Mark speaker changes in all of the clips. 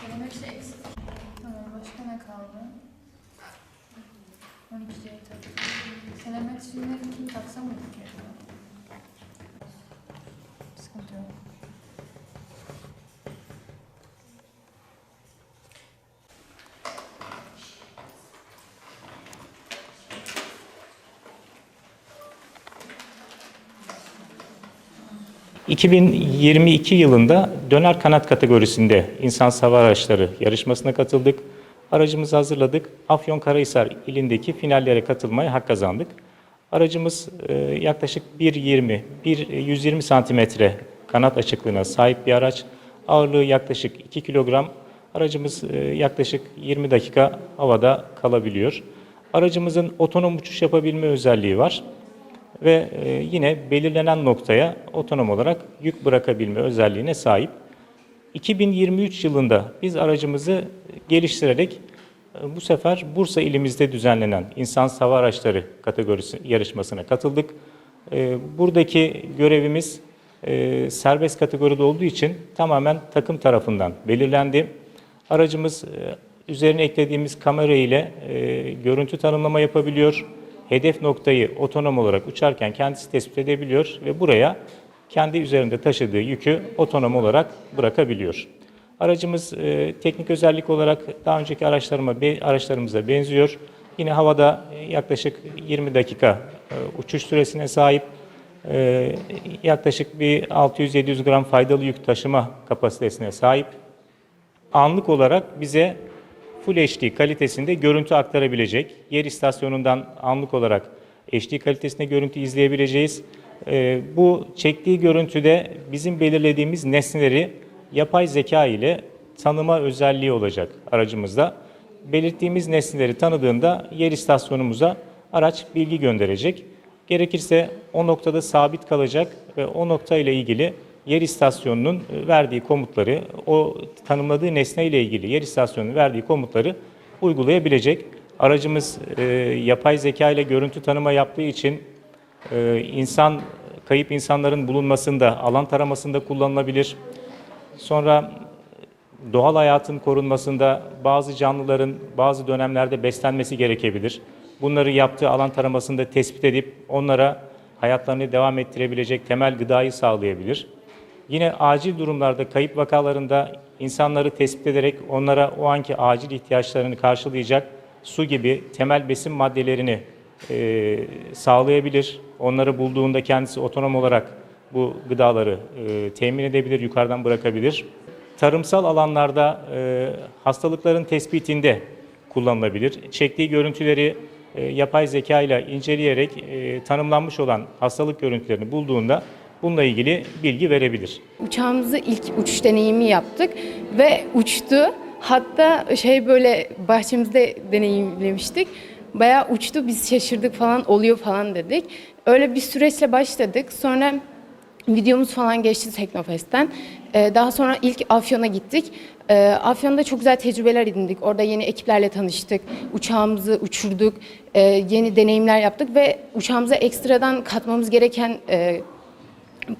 Speaker 1: Telemetri eksik. Tamam başka ne kaldı? 12 taktık. Telemetrinin taksa mıydık ya? Sıkıntı yok.
Speaker 2: 2022 yılında döner kanat kategorisinde insan hava araçları yarışmasına katıldık. Aracımızı hazırladık. Afyonkarahisar ilindeki finallere katılmaya hak kazandık. Aracımız e, yaklaşık 1.20, 1 120 santimetre kanat açıklığına sahip bir araç. Ağırlığı yaklaşık 2 kilogram. Aracımız e, yaklaşık 20 dakika havada kalabiliyor. Aracımızın otonom uçuş yapabilme özelliği var ve e, yine belirlenen noktaya otonom olarak yük bırakabilme özelliğine sahip. 2023 yılında biz aracımızı geliştirerek e, bu sefer Bursa ilimizde düzenlenen insan hava araçları kategorisi yarışmasına katıldık. E, Buradaki görevimiz serbest kategoride olduğu için tamamen takım tarafından belirlendi. Aracımız üzerine eklediğimiz kamera ile görüntü tanımlama yapabiliyor. Hedef noktayı otonom olarak uçarken kendisi tespit edebiliyor ve buraya kendi üzerinde taşıdığı yükü otonom olarak bırakabiliyor. Aracımız e, teknik özellik olarak daha önceki araçlarıma be- araçlarımıza benziyor. Yine havada e, yaklaşık 20 dakika e, uçuş süresine sahip. E, yaklaşık bir 600-700 gram faydalı yük taşıma kapasitesine sahip anlık olarak bize Full HD kalitesinde görüntü aktarabilecek. Yer istasyonundan anlık olarak HD kalitesinde görüntü izleyebileceğiz. Ee, bu çektiği görüntüde bizim belirlediğimiz nesneleri yapay zeka ile tanıma özelliği olacak aracımızda. Belirttiğimiz nesneleri tanıdığında yer istasyonumuza araç bilgi gönderecek. Gerekirse o noktada sabit kalacak ve o nokta ile ilgili yer istasyonunun e, verdiği komutları, o tanımladığı nesne ile ilgili yer istasyonunun verdiği komutları uygulayabilecek. Aracımız e, yapay zeka ile görüntü tanıma yaptığı için e, insan kayıp insanların bulunmasında, alan taramasında kullanılabilir. Sonra doğal hayatın korunmasında bazı canlıların bazı dönemlerde beslenmesi gerekebilir. Bunları yaptığı alan taramasında tespit edip onlara hayatlarını devam ettirebilecek temel gıdayı sağlayabilir. Yine acil durumlarda kayıp vakalarında insanları tespit ederek onlara o anki acil ihtiyaçlarını karşılayacak su gibi temel besin maddelerini e, sağlayabilir. Onları bulduğunda kendisi otonom olarak bu gıdaları e, temin edebilir, yukarıdan bırakabilir. Tarımsal alanlarda e, hastalıkların tespitinde kullanılabilir. Çektiği görüntüleri e, yapay zeka ile inceleyerek e, tanımlanmış olan hastalık görüntülerini bulduğunda bununla ilgili bilgi verebilir.
Speaker 3: Uçağımızı ilk uçuş deneyimi yaptık ve uçtu. Hatta şey böyle bahçemizde deneyimlemiştik. Bayağı uçtu biz şaşırdık falan oluyor falan dedik. Öyle bir süreçle başladık. Sonra videomuz falan geçti Teknofest'ten. Ee, daha sonra ilk Afyon'a gittik. Ee, Afyon'da çok güzel tecrübeler edindik. Orada yeni ekiplerle tanıştık. Uçağımızı uçurduk. Ee, yeni deneyimler yaptık ve uçağımıza ekstradan katmamız gereken e,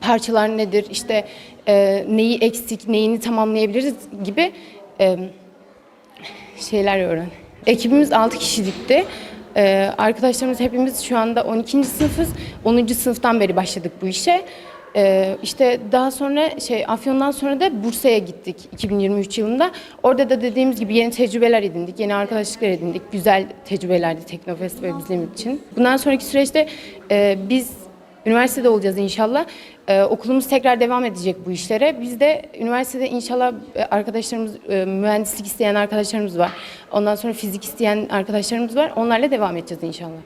Speaker 3: parçalar nedir, işte e, neyi eksik, neyini tamamlayabiliriz gibi e, şeyler öğren. Ekibimiz 6 kişilikti. E, arkadaşlarımız hepimiz şu anda 12. sınıfız. 10. sınıftan beri başladık bu işe. E, işte daha sonra şey Afyon'dan sonra da Bursa'ya gittik 2023 yılında. Orada da dediğimiz gibi yeni tecrübeler edindik, yeni arkadaşlıklar edindik. Güzel tecrübelerdi Teknofest ve bizim için. Bundan sonraki süreçte e, biz Üniversitede olacağız inşallah. Ee, okulumuz tekrar devam edecek bu işlere. Biz de üniversitede inşallah e, arkadaşlarımız, e, mühendislik isteyen arkadaşlarımız var. Ondan sonra fizik isteyen arkadaşlarımız var. Onlarla devam edeceğiz inşallah.